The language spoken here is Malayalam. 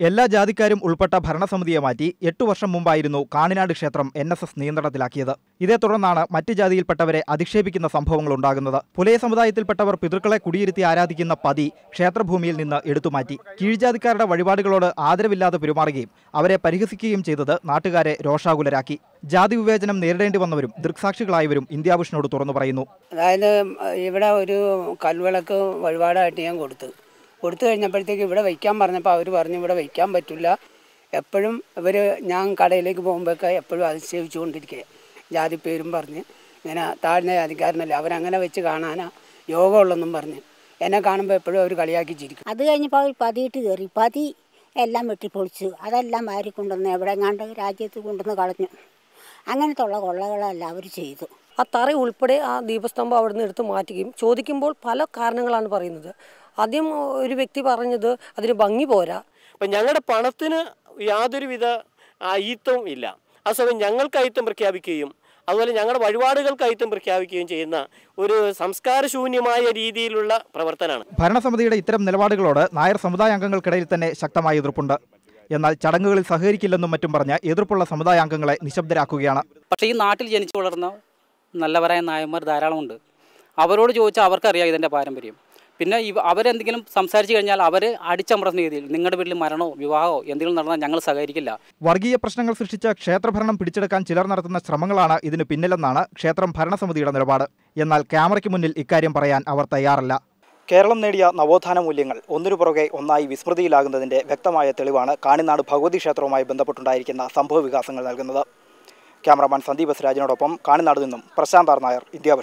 എല്ലാ ജാതിക്കാരും ഉൾപ്പെട്ട ഭരണസമിതിയെ മാറ്റി എട്ടു വർഷം മുമ്പായിരുന്നു കാണിനാട് ക്ഷേത്രം എൻ എസ് എസ് നിയന്ത്രണത്തിലാക്കിയത്. ഇതേ തുടർന്നാണ് മറ്റ് ജാതിയിൽപ്പെട്ടവരെ അധിക്ഷേപിക്കുന്ന സംഭവങ്ങൾ ഉണ്ടാകുന്നത്. പുലയ സമുദായത്തിൽപ്പെട്ടവർ പിതൃക്കളെ കുടിയിരുത്തി ആരാധിക്കുന്ന പതി ക്ഷേത്രഭൂമിയിൽ നിന്ന് എടുത്തുമാറ്റി കീഴ്ജാതിക്കാരുടെ വഴിപാടുകളോട് ആദരവില്ലാതെ പെരുമാറുകയും അവരെ പരിഹസിക്കുകയും ചെയ്തത് നാട്ടുകാരെ രോഷാകുലരാക്കി. ജാതി വിവേചനം നേരിടേണ്ടി വന്നവരും ദൃക്സാക്ഷികളായവരും ഇന്ത്യാഭൂഷണോട് തുറന്നു പറയുന്നു. അതായത് ഇവിടെ ഒരു കൽവിളക്ക് വഴിപാടായിട്ട് ഞാൻ കൊടുത്തു. കൊടുത്തു കഴിഞ്ഞപ്പോഴത്തേക്ക് ഇവിടെ വയ്ക്കാൻ പറഞ്ഞപ്പോൾ അവർ പറഞ്ഞു ഇവിടെ വയ്ക്കാൻ പറ്റില്ല. എപ്പോഴും ഇവർ ഞാൻ കടയിലേക്ക് പോകുമ്പോഴൊക്കെ എപ്പോഴും അതിശയിച്ചുകൊണ്ടിരിക്കുക. ജാതി പേരും പറഞ്ഞ് ഇങ്ങനെ താഴ്ന്ന ജാതിക്കാരനല്ല അവരങ്ങനെ വെച്ച് കാണാനാ യോഗമുള്ളെന്നും പറഞ്ഞ്. എന്നെ കാണുമ്പോൾ എപ്പോഴും അവർ കളിയാക്കി ചിരിക്കും. അത് കഴിഞ്ഞപ്പോൾ അവർ പതിയിട്ട് കയറി. പതി എല്ലാം വെട്ടിപ്പൊളിച്ചു. അതെല്ലാം വാരി കൊണ്ടുവന്ന് എവിടെങ്ങാണ്ട് രാജ്യത്ത് കൊണ്ടുവന്ന് കളഞ്ഞു. അങ്ങനത്തെ ഉള്ള കൊള്ളകളെല്ലാം അവർ ചെയ്തു. ആ തറ ഉൾപ്പെടെ ആ ദീപസ്തംഭം അവിടെ നിന്ന് എടുത്ത് മാറ്റുകയും ചോദിക്കുമ്പോൾ പല കാരണങ്ങളാണ് പറയുന്നത്. ആദ്യം ഒരു വ്യക്തി പറഞ്ഞത് അതിന് ഭംഗി പോരാ. അപ്പം ഞങ്ങളുടെ പണത്തിന് യാതൊരുവിധ അയിത്തവും ഇല്ല. ആ സമയം ഞങ്ങൾക്ക് അയിത്തം പ്രഖ്യാപിക്കുകയും അതുപോലെ ഞങ്ങളുടെ വഴിപാടുകൾക്ക് അയിത്തം പ്രഖ്യാപിക്കുകയും ചെയ്യുന്ന ഒരു സംസ്കാരശൂന്യമായ രീതിയിലുള്ള പ്രവർത്തനമാണ് ഭരണസമിതിയുടെ ഇത്തരം നിലപാടുകളോട് നായർ സമുദായ അംഗങ്ങൾക്കിടയിൽ തന്നെ ശക്തമായ എതിർപ്പുണ്ട്. എന്നാൽ ചടങ്ങുകളിൽ സഹകരിക്കില്ലെന്നും മറ്റും പറഞ്ഞ എതിർപ്പുള്ള സമുദായ അംഗങ്ങളെ നിശബ്ദരാക്കുകയാണ്. പക്ഷേ ഈ നാട്ടിൽ ജനിച്ചു വളർന്ന നല്ലവരായ നായന്മാർ ധാരാളമുണ്ട്. അവരോട് ചോദിച്ചാൽ അവർക്കറിയാം ഇതിന്റെ പാരമ്പര്യം. പിന്നെ ഇവ അവരെന്തെങ്കിലും സംസാരിച്ചു കഴിഞ്ഞാൽ അവർ അടിച്ചമർത്തുന്ന രീതിയിൽ നിങ്ങളുടെ വീട്ടിൽ മരണമോ വിവാഹമോ എന്തെങ്കിലും നടന്നാൽ ഞങ്ങൾ സഹകരിക്കില്ല. വർഗീയ പ്രശ്നങ്ങൾ സൃഷ്ടിച്ച ക്ഷേത്രഭരണം പിടിച്ചെടുക്കാൻ ചിലർ നടത്തുന്ന ശ്രമങ്ങളാണ് ഇതിന് പിന്നിലെന്നാണ് ക്ഷേത്രം ഭരണസമിതിയുടെ നിലപാട്. എന്നാൽ ക്യാമറയ്ക്ക് മുന്നിൽ ഇക്കാര്യം പറയാൻ അവർ തയ്യാറല്ല. കേരളം നേടിയ നവോത്ഥാന മൂല്യങ്ങൾ ഒന്നിനു പുറകെ ഒന്നായി വിസ്മൃതിയിലാകുന്നതിന്റെ വ്യക്തമായ തെളിവാണ് കാണിനാട് ഭഗവതി ക്ഷേത്രവുമായി ബന്ധപ്പെട്ടുണ്ടായിരിക്കുന്ന സംഭവ വികാസങ്ങൾ നൽകുന്നത്. ക്യാമറമാൻ സന്ദീപ് എസ് രാജിനോടൊപ്പം കാണിനാട് നിന്നും പ്രശാന്ത് ആർ നായർ ഇന്ത്യ